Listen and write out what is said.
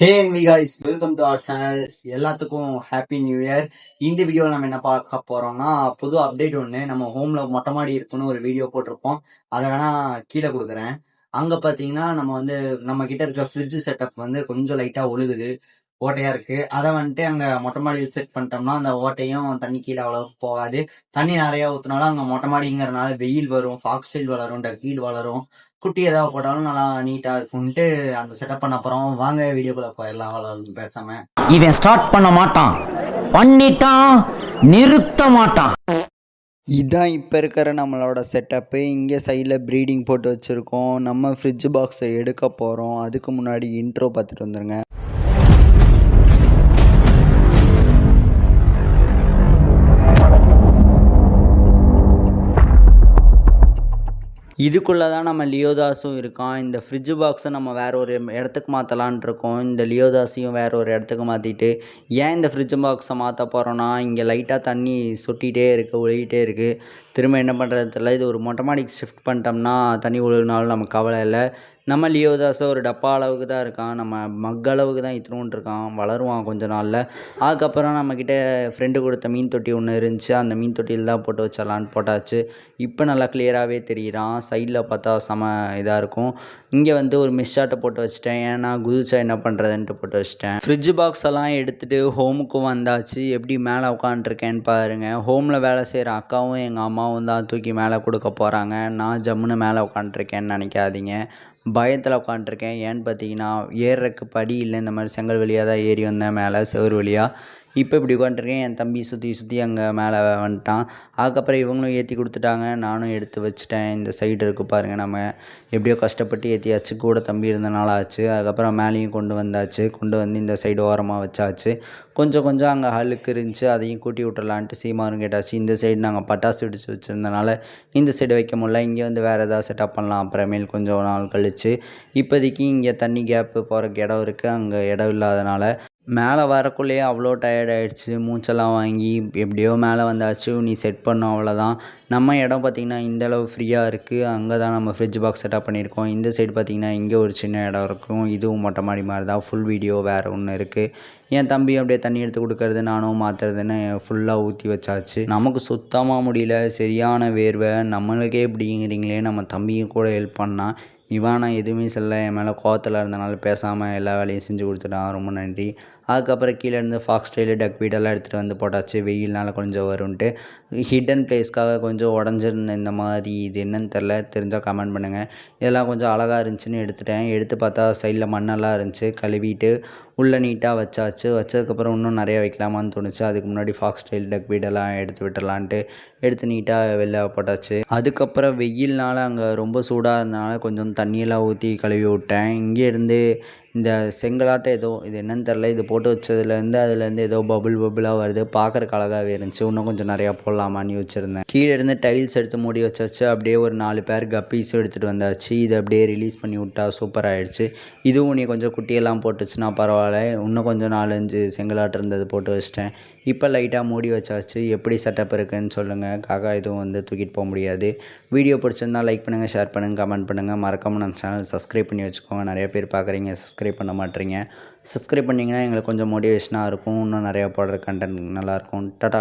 Hey we guys welcome to our channel எல்லாத்துக்கும் happy new year இந்த வீடியோவில் நம்ம என்ன பார்க்க போறோம்னா புது அப்டேட் ஒன்று நம்ம ஹோம்ல மொட்டை மாடி இருக்குன்னு ஒரு வீடியோ போட்டிருப்போம். அதை வேணா கீழே கொடுக்குறேன். அங்க பாத்தீங்கன்னா நம்ம வந்து நம்ம கிட்ட இருக்க ஃப்ரிட்ஜ் செட்டப் வந்து கொஞ்சம் லைட்டா ஒழுகுது. ஓட்டையா இருக்கு. அதை வந்துட்டு அங்க மொட்டை மாடியில் செட் பண்ணிட்டோம்னா அந்த ஓட்டையும் தண்ணி கீழே அவ்வளவு போகாது. தண்ணி நிறைய ஊத்துனாலும் அங்க மொட்டை மாடிங்கிறனால வெயில் வரும் ஃபாக்ஸ்டைல் வளரும் டக்கீல் வளரும். குட்டி ஏதாவது போட்டாலும் நல்லா நீட்டா இருக்கும்ட்டு அந்த செட்டப் பண்ண அப்புறம் வாங்க வீடியோக்குள்ள போயிடலாம் அவ்வளவு பேசாம. இவன் ஸ்டார்ட் பண்ண மாட்டான். பண்ணிட்டான் நிறுத்த மாட்டான். இதான் இப்போ இருக்கிற நம்மளோட செட்டப்பு இங்கே சைடில் ப்ரீடிங் போட்டு வச்சுருக்கோம். நம்ம ஃப்ரிட்ஜ் பாக்ஸை எடுக்க போகிறோம் அதுக்கு முன்னாடி இன்ட்ரோ பார்த்துட்டு வந்துருங்க. இதுக்குள்ளே தான் நம்ம லியோதாஸும் இருக்கான். இந்த ஃப்ரிட்ஜ் பாக்ஸை நம்ம வேறு ஒரு இடத்துக்கு மாற்றலான் இருக்கோம். இந்த லியோதாஸையும் வேறு ஒரு இடத்துக்கு மாற்றிட்டு ஏன் இந்த ஃப்ரிட்ஜ் பாக்ஸை மாற்ற போகிறோன்னா இங்கே லைட்டாக தண்ணி சொட்டிகிட்டே இருக்குது ஒழுகிட்டே இருக்குது திரும்ப என்ன பண்ணுறது தெரில இது ஒரு மொட்டை மாடிக்கு ஷிஃப்ட் பண்ணிட்டோம்னா தண்ணி ஒழுகுனாலும் நமக்கு கவலை இல்லை. நம்ம லியோதாஸோ ஒரு டப்பா அளவுக்கு தான் இருக்கான். நம்ம மக் அளவுக்கு தான் இத்தினோண்டு இருக்கான். வளருவான் கொஞ்ச நாளில். அதுக்கப்புறம் நம்மக்கிட்ட ஃப்ரெண்டு கொடுத்த மீன் தொட்டி ஒன்று இருந்துச்சு. அந்த மீன் தொட்டியில் தான் போட்டு வச்சிடலான்னு போட்டாச்சு. இப்போ நல்லா கிளியராகவே தெரிகிறான் சைடில் பார்த்தா செம இதாக இருக்கும். இங்கே வந்து ஒரு மிஸ்ஷாட்டை போட்டு வச்சிட்டேன். ஏன்னா குதிச்சா என்ன பண்ணுறதுன்ட்டு போட்டு வச்சிட்டேன். ஃப்ரிட்ஜ் பாக்ஸ் எல்லாம் எடுத்துகிட்டு ஹோமுக்கும் வந்தாச்சு. எப்படி மேலே உட்காந்துருக்கேன்னு பாருங்கள் ஹோமில் வேலை செய்கிற அக்காவும் எங்கள் அம்மாவும் தான் தூக்கி மேலே கொடுக்க போகிறாங்க. நான் ஜம்முன்னு மேலே உட்காந்துருக்கேன்னு நினைக்காதீங்க. பயத்தில் உட்காண்ட்ருக்கேன் ஏன்னு பார்த்தீங்கன்னா ஏறுறக்கு படி இல்லை. இந்த மாதிரி செங்கல் வழியாக தான் ஏறி வந்தேன் மேலே செவுரு வழியாக இப்போ இப்படி உட்காந்துருக்கேன் என் தம்பி சுற்றி சுற்றி அங்கே மேலே வந்துட்டான். அதுக்கப்புறம் இவங்களும் ஏற்றி கொடுத்துட்டாங்க நானும் எடுத்து வச்சுட்டேன். இந்த சைடு இருக்குது பாருங்கள் நம்ம எப்படியோ கஷ்டப்பட்டு ஏற்றியாச்சு கூட தம்பி இருந்தனால ஆச்சு. அதுக்கப்புறம் மேலேயும் கொண்டு வந்தாச்சு. கொண்டு வந்து இந்த சைடு ஓரமாக வச்சாச்சு. கொஞ்சம் கொஞ்சம் அங்கே ஹல்லுக்கு இருந்துச்சு. அதையும் கூட்டி விட்டுறலான்ட்டு சீமாரும் கேட்டாச்சு. இந்த சைடு நாங்கள் பட்டாசு வெடிச்சு வச்சுருந்தனால இந்த சைடு வைக்க முடியல. இங்கே வந்து வேறு ஏதாவது செட்டப் பண்ணலாம். அப்புறமேல் கொஞ்சம் நாள் கழிச்சு இப்போதைக்கு இங்கே தண்ணி கேப்பு போகிறக்கு இடம் இருக்குது அங்கே இடம் இல்லாதனால மேலே வரக்குள்ளேயே அவ்வளோ டயர்ட் ஆகிடுச்சி மூச்செல்லாம் வாங்கி எப்படியோ மேலே வந்தாச்சு. நீ செட் பண்ணோம் அவ்வளோதான். நம்ம இடம் பார்த்திங்கன்னா இந்த அளவு ஃப்ரீயாக இருக்குது அங்கே தான் நம்ம ஃப்ரிட்ஜ் பாக்ஸ் செட்டப் பண்ணியிருக்கோம். இந்த சைடு பார்த்திங்கன்னா இங்கே ஒரு சின்ன இடம் இருக்கும். இதுவும் மொட்டை மாடி மாதிரி தான். ஃபுல் வீடியோ வேறு ஒன்று இருக்குது என் தம்பி அப்படியே தண்ணி எடுத்து கொடுக்கறது நானும் மாற்றுறதுன்னு ஃபுல்லாக ஊற்றி வச்சாச்சு. நமக்கு சுத்தமாக முடியல. சரியான வேர்வை. நம்மளுக்கே இப்படிங்கிறீங்களே. நம்ம தம்பியும் கூட ஹெல்ப் பண்ணால் இவன் நான் எதுவுமே சொல்ல என் மேலே கோவத்தில் இருந்தனால பேசாமல் எல்லா வேலையும் செஞ்சு கொடுத்துட்டான். ரொம்ப நன்றி. அதுக்கப்புறம் கீழே இருந்து ஃபாக்ஸ் ஸ்டைலு டக் வீடெல்லாம் எடுத்துகிட்டு வந்து போட்டாச்சு. வெயில்னால கொஞ்சம் வரும்ன்ட்டு. ஹிடன் பிளேஸ்க்காக கொஞ்சம் உடஞ்சிருந்த இந்த மாதிரி இது என்னன்னு தெரில தெரிஞ்சால் கமெண்ட் பண்ணுங்கள் இதெல்லாம் கொஞ்சம் அழகாக இருந்துச்சுன்னு எடுத்துட்டேன். எடுத்து பார்த்தா சைடில் மண்ணெல்லாம் இருந்துச்சு. கழுவிட்டு உள்ளே நீட்டாக வச்சாச்சு. வச்சதுக்கப்புறம் இன்னும் நிறையா வைக்கலாமான்னு தோணுச்சு. அதுக்கு முன்னாடி ஃபாக்ஸ் ஸ்டைல் டக் வீடெல்லாம் எடுத்து விட்டுடலான்ட்டு எடுத்து நீட்டாக வெளில போட்டாச்சு. அதுக்கப்புறம் வெயில்னால் அங்கே ரொம்ப சூடாக இருந்தனால கொஞ்சம் தண்ணியெல்லாம் ஊற்றி கழுவி விட்டேன். இங்கேருந்து இந்த செங்கலாட்டம் ஏதோ இது என்னன்னு தெரில இது போட்டு வச்சதுலேருந்து அதுலேருந்து ஏதோ பபுள் பபுளாக வருது. பார்க்குறக்கு அழகாகவே இருந்துச்சு. இன்னும் கொஞ்சம் நிறையா போடலாமான்னு வச்சுருந்தேன் கீழே இருந்து டைல்ஸ் எடுத்து மூடி வச்சாச்சு. அப்படியே ஒரு நாலு பேர் கப்பீஸும் எடுத்துகிட்டு வந்தாச்சு. இதை அப்படியே ரிலீஸ் பண்ணி விட்டா சூப்பர் ஆகிடுச்சு இதுவும் நீ கொஞ்சம் குட்டியெல்லாம் போட்டுச்சுன்னா பரவாயில்ல. இன்னும் கொஞ்சம் நாலஞ்சு செங்கலாட்டம் இருந்தது போட்டு வச்சிட்டேன். இப்போ லைட்டாக மூடி வச்சாச்சு. எப்படி செட்டப் இருக்குன்னு சொல்லுங்கள் காக்கா எதுவும் வந்து தூக்கிட்டு போக முடியாது. வீடியோ பிடிச்சிருந்தா லைக் பண்ணுங்கள் ஷேர் பண்ணுங்கள் கமெண்ட் பண்ணுங்கள் மறக்காமல் நம்ம சேனல் சப்ஸ்கிரைப் பண்ணி வச்சுக்கோங்க. நிறைய பேர் பார்க்குறீங்க. சப்ஸ்கிரைப் பண்ண மாட்டேறீங்க சப்ஸ்கிரைப் பண்ணிங்கன்னா எங்களுக்கு கொஞ்சம் மோட்டிவேஷனாக இருக்கும். இன்னும் நிறையா போடுற கண்டென்ட் நல்லாயிருக்கும் டாட்டா